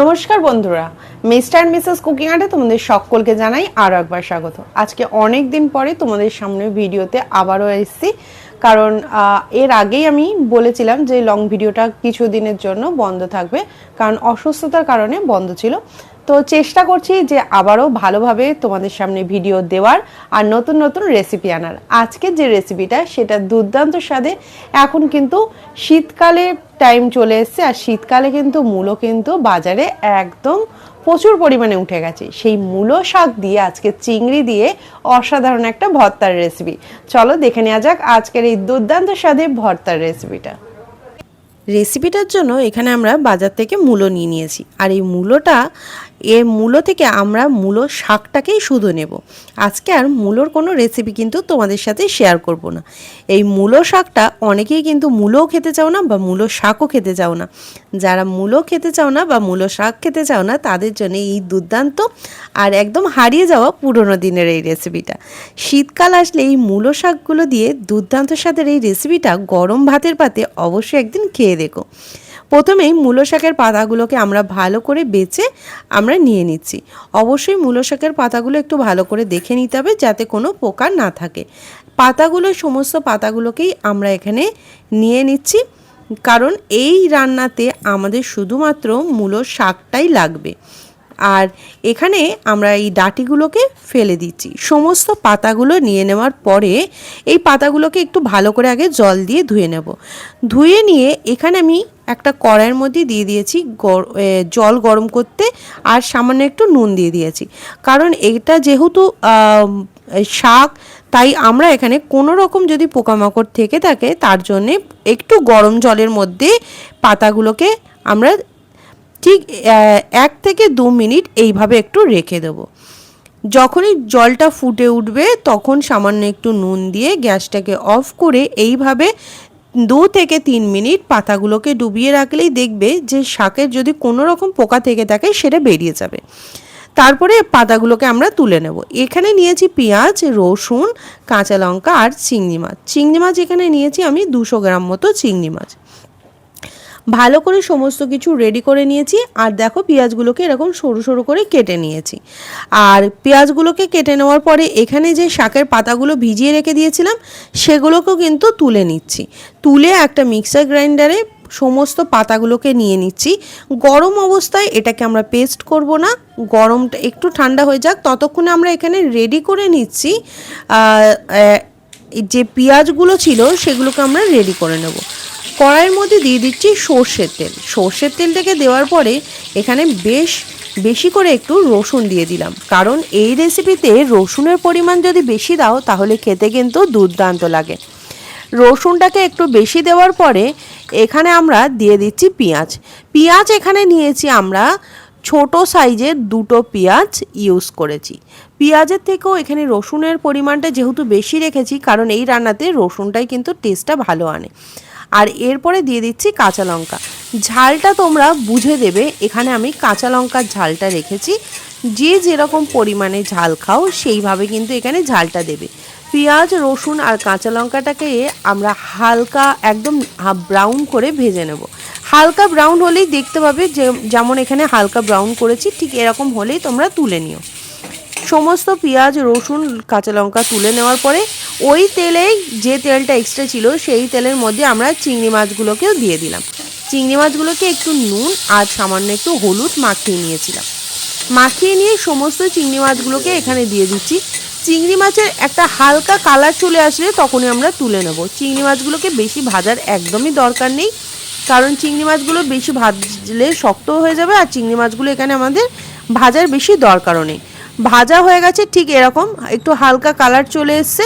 নমস্কার বন্ধুরা, mister and missus cooking আর্টে তোমাদের সকলকে জানাই আরও একবার স্বাগত। আজকে অনেক দিন পরে তোমাদের সামনে ভিডিওতে আবারও এসেছি, কারণ এর আগেই আমি বলেছিলাম যে লং ভিডিওটা কিছু দিনের জন্য বন্ধ থাকবে, কারণ অসুস্থতার কারণে বন্ধ ছিল। তো চেষ্টা করছি যে আবারও ভালোভাবে তোমাদের সামনে ভিডিও দেওয়ার আর নতুন নতুন রেসিপি আনার। আজকের যে রেসিপিটা সেটা দুর্দান্ত স্বাদে এখন কিন্তু শীতকালে টাইম চলে এসছে আর শীতকালে কিন্তু মূলো কিন্তু বাজারে একদম প্রচুর পরিমাণে উঠে গেছে। সেই মূলো শাক দিয়ে আজকে চিংড়ি দিয়ে অসাধারণ একটা ভর্তার রেসিপি চলো দেখে নেওয়া যাক আজকের এই দুর্দান্ত স্বাদে ভর্তার রেসিপিটা রেসিপিটার জন্য এখানে আমরা বাজার থেকে মূলো নিয়ে নিয়েছি। আর এই মূলোটা এ মূলো থেকে আমরা মূলো শাকটাকেই শুধু নেব। আজকে আর মূলোর কোনো রেসিপি কিন্তু তোমাদের সাথে শেয়ার করব না। এই মূলো শাকটা অনেকেই কিন্তু মূলোও খেতে চাও না বা মূলো শাকও খেতে চাও না। যারা মূলো খেতে চাও না বা মূলো শাক খেতে চাও না, তাদের জন্য এই দুর্দান্ত আর একদম হারিয়ে যাওয়া পুরনো দিনের এই রেসিপিটা শীতকাল আসলে এই মূলো শাকগুলো দিয়ে দুর্দান্ত স্বাদের এই রেসিপিটা গরম ভাতের পাতে অবশ্যই একদিন খেয়ে দেখো। প্রথমেই মূলো শাকের পাতাগুলোকে আমরা ভালো করে বেছে আমরা নিয়ে নিচ্ছি। অবশ্যই মূলো শাকের পাতাগুলো একটু ভালো করে দেখে নিতে হবে যাতে কোনো পোকা না থাকে। পাতাগুলো, সমস্ত পাতাগুলোকেই আমরা এখানে নিয়ে নিচ্ছি। কারণ এই রান্নাতে আমাদের শুধুমাত্র মূলো শাকটাই লাগবে। আর এখানে আমরা এই ডাটিগুলোকে ফেলে দিচ্ছি। সমস্ত পাতাগুলো নিয়ে নেওয়ার পরে এই পাতাগুলোকে একটু ভালো করে আগে জল দিয়ে ধুয়ে নেব। ধুয়ে নিয়ে এখানে আমি একটা কড়াইয়ের মধ্যে দিয়ে দিয়েছি জল গরম করতে আর সামান্য একটু নুন দিয়ে দিয়েছি। কারণ এটা যেহেতু শাক, তাই আমরা এখানে কোনো রকম যদি পোকামাকড় থেকে থাকে, তার জন্যে একটু গরম জলের মধ্যে পাতাগুলোকে আমরা ঠিক এক থেকে দু মিনিট এইভাবে একটু রেখে দেবো। যখনই জলটা ফুটে উঠবে তখন সামান্য একটু নুন দিয়ে গ্যাসটাকে অফ করে এইভাবে দু থেকে তিন মিনিট পাতাগুলোকে ডুবিয়ে রাখলেই দেখবে যে শাকের যদি কোনো রকম পোকা থেকে থাকে সেটা বেরিয়ে যাবে। তারপরে পাতাগুলোকে আমরা তুলে নেব। এখানে নিয়েছি পেঁয়াজ, রসুন, কাঁচা লঙ্কা আর চিংড়ি মাছ। চিংড়ি মাছ এখানে নিয়েছি আমি দুশো গ্রাম মতো চিংড়ি মাছ। ভালো করে সমস্ত কিছু রেডি করে নিয়েছি। আর দেখো পেঁয়াজগুলোকে এরকম সরু সরু করে কেটে নিয়েছি। আর পেঁয়াজগুলোকে কেটে নেওয়ার পরে এখানে যে শাকের পাতাগুলো ভিজিয়ে রেখে দিয়েছিলাম, সেগুলোকেও কিন্তু তুলে নিচ্ছি। তুলে একটা মিক্সার গ্রাইন্ডারে সমস্ত পাতাগুলোকে নিয়ে নিচ্ছি। গরম অবস্থায় এটাকে আমরা পেস্ট করব না। গরমটা একটু ঠান্ডা হয়ে যাক। ততক্ষণে আমরা এখানে রেডি করে নিচ্ছি। যে পেঁয়াজগুলো ছিল, সেগুলোকে আমরা রেডি করে নেব। কড়াইয়ের মধ্যে দিয়ে দিচ্ছি সর্ষের তেল। সর্ষের তেলটাকে দেওয়ার পরে এখানে বেশ বেশি করে একটু রসুন দিয়ে দিলাম। কারণ এই রেসিপিতে রসুনের পরিমাণ যদি বেশি দাও, তাহলে খেতে কিন্তু দুর্দান্ত লাগে। রসুনটাকে একটু বেশি দেওয়ার পরে এখানে আমরা দিয়ে দিচ্ছি পেঁয়াজ। পেঁয়াজ এখানে নিয়েছি আমরা ছোট সাইজের দুটো পেঁয়াজ ইউজ করেছি। পেঁয়াজের থেকেও এখানে রসুনের পরিমাণটা যেহেতু বেশি রেখেছি, কারণ এই রান্নাতে রসুনটাই কিন্তু টেস্টটা ভালো আনে। আর এরপরে দিয়ে দিচ্ছি কাঁচা লঙ্কা। ঝালটা তোমরা বুঝে দেবে, এখানে আমি কাঁচা লঙ্কার ঝালটা রেখেছি। যে যেরকম পরিমাণে ঝাল খাও, সেইভাবে কিন্তু এখানে ঝালটা দেবে। পেঁয়াজ, রসুন আর কাঁচা লঙ্কাটাকে আমরা হালকা একদম ব্রাউন করে ভেজে নেব। হালকা ব্রাউন হলেই দেখতে পাবে যে, যেমন এখানে হালকা ব্রাউন করেছি, ঠিক এরকম হলেই তোমরা তুলে নিও। সমস্ত পেঁয়াজ, রসুন, কাঁচা লঙ্কা তুলে নেওয়ার পরে ওই তেলেই যে তেলটা এক্সট্রা ছিল, সেই তেলের মধ্যে আমরা চিংড়ি মাছগুলোকেও দিয়ে দিলাম। চিংড়ি মাছগুলোকে একটু নুন আর সামান্য একটু হলুদ মাখিয়ে নিয়েছিলাম। মাখিয়ে নিয়ে সমস্ত চিংড়ি মাছগুলোকে এখানে দিয়ে দিচ্ছি। চিংড়ি মাছের একটা হালকা কালার চলে আসলে তখনই আমরা তুলে নেব। চিংড়ি মাছগুলোকে বেশি ভাজার একদমই দরকার নেই। কারণ চিংড়ি মাছগুলো বেশি ভাজলে শক্ত হয়ে যাবে আর চিংড়ি মাছগুলো এখানে আমাদের ভাজার বেশি দরকারও নেই। ভাজা হয়ে গেছে ঠিক এরকম। একটু হালকা কালার চলে এসছে।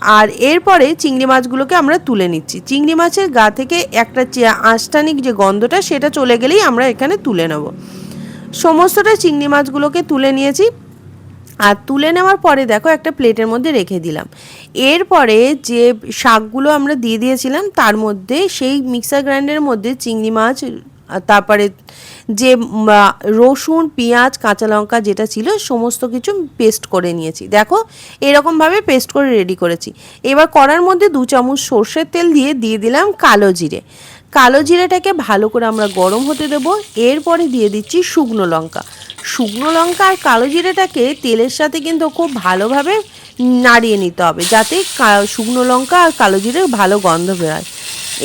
আর এরপরে চিংড়ি মাছগুলোকে আমরা তুলে নিচ্ছি। চিংড়ি মাছের গা থেকে একটা আঁশটানিক যে গন্ধটা, সেটা চলে গেলেই আমরা এখানে তুলে নেব। সমস্তটা চিংড়ি মাছগুলোকে তুলে নিয়েছি। আর তুলে নেওয়ার পরে দেখো, একটা প্লেটের মধ্যে রেখে দিলাম। এরপরে যে শাকগুলো আমরা দিয়ে দিয়েছিলাম, তার মধ্যে সেই মিক্সার গ্রাইন্ডারের মধ্যে চিংড়ি মাছ তারপরে যে রসুন, পেঁয়াজ, কাঁচা লঙ্কা যেটা ছিল সমস্ত কিছু পেস্ট করে নিয়েছি। দেখো, এরকমভাবে পেস্ট করে রেডি করেছি। এবার করার মধ্যে দু চামচ সর্ষের তেল দিয়ে দিয়ে দিলাম কালো জিরে। কালো জিরেটাকে ভালো করে আমরা গরম হতে দেব। এরপরে দিয়ে দিচ্ছি শুকনো লঙ্কা। শুকনো লঙ্কা আর কালো জিরেটাকে তেলের সাথে কিন্তু খুব ভালোভাবে নাড়িয়ে নিতে হবে, যাতে শুকনো লঙ্কা আর কালো জিরে ভালো গন্ধ বেরোয়।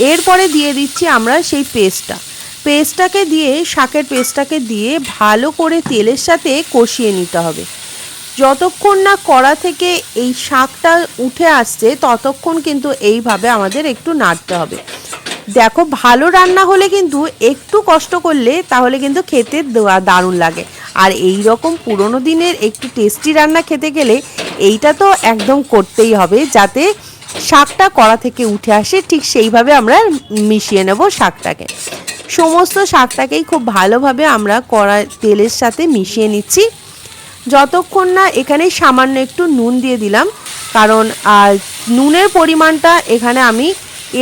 এরপরে দিয়ে দিচ্ছি আমরা সেই পেস্টটা। পেস্টটাকে দিয়ে, শাকের পেস্টটাকে দিয়ে ভালো করে তেলের সাথে কষিয়ে নিতে হবে। যতক্ষণ না কড়া থেকে এই শাকটা উঠে আসছে, ততক্ষণ কিন্তু এইভাবে আমাদের একটু নাড়তে হবে। দেখো, ভালো রান্না হলে কিন্তু একটু কষ্ট করলে তাহলে কিন্তু খেতে দারুণ লাগে। আর এই রকম পুরোনো দিনের একটু টেস্টি রান্না খেতে গেলে এইটা তো একদম করতেই হবে, যাতে শাকটা কড়া থেকে উঠে আসে, ঠিক সেইভাবে আমরা মিশিয়ে নেব শাকটাকে। সমস্ত শাকটাকেই খুব ভালোভাবে আমরা কড়া তেলের সাথে মিশিয়ে নিচ্ছি। যতক্ষণ না এখানে সামান্য একটু নুন দিয়ে দিলাম, কারণ আর নুনের পরিমাণটা এখানে আমি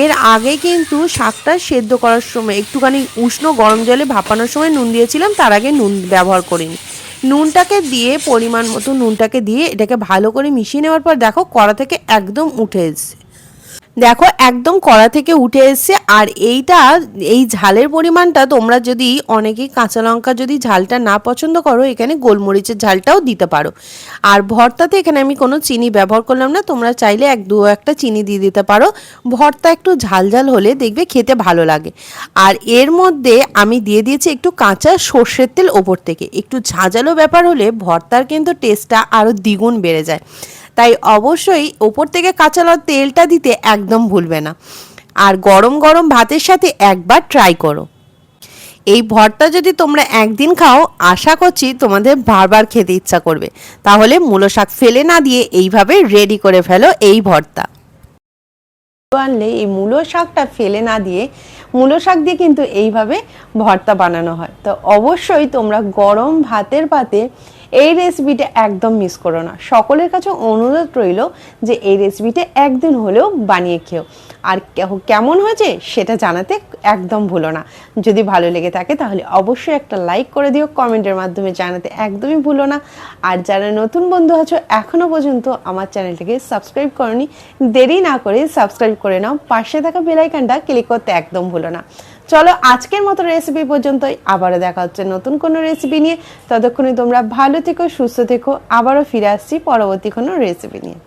এর আগে কিন্তু শাকটা সেদ্ধ করার সময় একটুখানি উষ্ণ গরম জলে ভাপানোর সময় নুন দিয়েছিলাম, তার আগে নুন ব্যবহার করিনি। নুনটাকে দিয়ে পরিমাণ মতো নুনটাকে দিয়ে এটাকে ভালো করে মিশিয়ে নেওয়ার পর দেখো কড়া থেকে একদম উঠে এসছে। দেখো, একদম কড়া থেকে উঠে এসছে, আর এইটা, এই ঝালের পরিমাণটা তোমরা যদি অনেকেই কাঁচা লঙ্কা যদি ঝালটা না পছন্দ করো, এখানে গোলমরিচের ঝালটাও দিতে পারো। আর ভর্তাতে এখানে আমি কোনো চিনি ব্যবহার করলাম না, তোমরা চাইলে এক, দু একটা চিনি দিয়ে দিতে পারো। ভর্তা একটু ঝাল ঝাল হলে দেখবে খেতে ভালো লাগে। আর এর মধ্যে আমি দিয়ে দিয়েছি একটু কাঁচা সর্ষের তেল ওপর থেকে। একটু ঝাঁঝালো ব্যাপার হলে ভর্তার কিন্তু টেস্টটা আরও দ্বিগুণ বেড়ে যায়। তাই অবশ্যই ওপর থেকে কাঁচা তেলটা দিতে একদম ভুলবে না। আর গরম গরম ভাতের সাথে একবার ট্রাই করো। এই ভর্তা যদি তোমরা একদিন খাও, আশা করছি তোমাদের বারবার খেতে ইচ্ছা করবে। তাহলে মূলো শাক ফেলে না দিয়ে এইভাবে রেডি করে ফেলো এই ভর্তা। আনলে এই মূলো শাকটা ফেলে না দিয়ে, মূলো শাক দিয়ে কিন্তু এইভাবে ভর্তা বানানো হয়। তো অবশ্যই তোমরা গরম ভাতের পাতে এই রেসিপিটা একদম মিস করো না। সকলের কাছে অনুরোধ রইল যে এই রেসিপিটা একদিন হলেও বানিয়ে খেও। আর কেমন হয়েছে সেটা জানাতে একদম ভুলো না। যদি ভালো লেগে থাকে তাহলে অবশ্যই একটা লাইক করে দিও কমেন্টের মাধ্যমে জানাতে একদমই ভুলো না। আর যারা নতুন বন্ধু আছো এখনও পর্যন্ত আমার চ্যানেলটিকে সাবস্ক্রাইব করনি, দেরি না করে সাবস্ক্রাইব করে নাও। পাশে থাকা বেলাইকানটা ক্লিক করতে একদম ভুলো না। চলো আজকের মতো রেসিপি পর্যন্তই। আবারও দেখা হচ্ছে নতুন কোনো রেসিপি নিয়ে। ততক্ষণে তোমরা ভালো থেকো, সুস্থ থেকো। আবারও ফিরে আসছি পরবর্তী কোনো রেসিপি নিয়ে।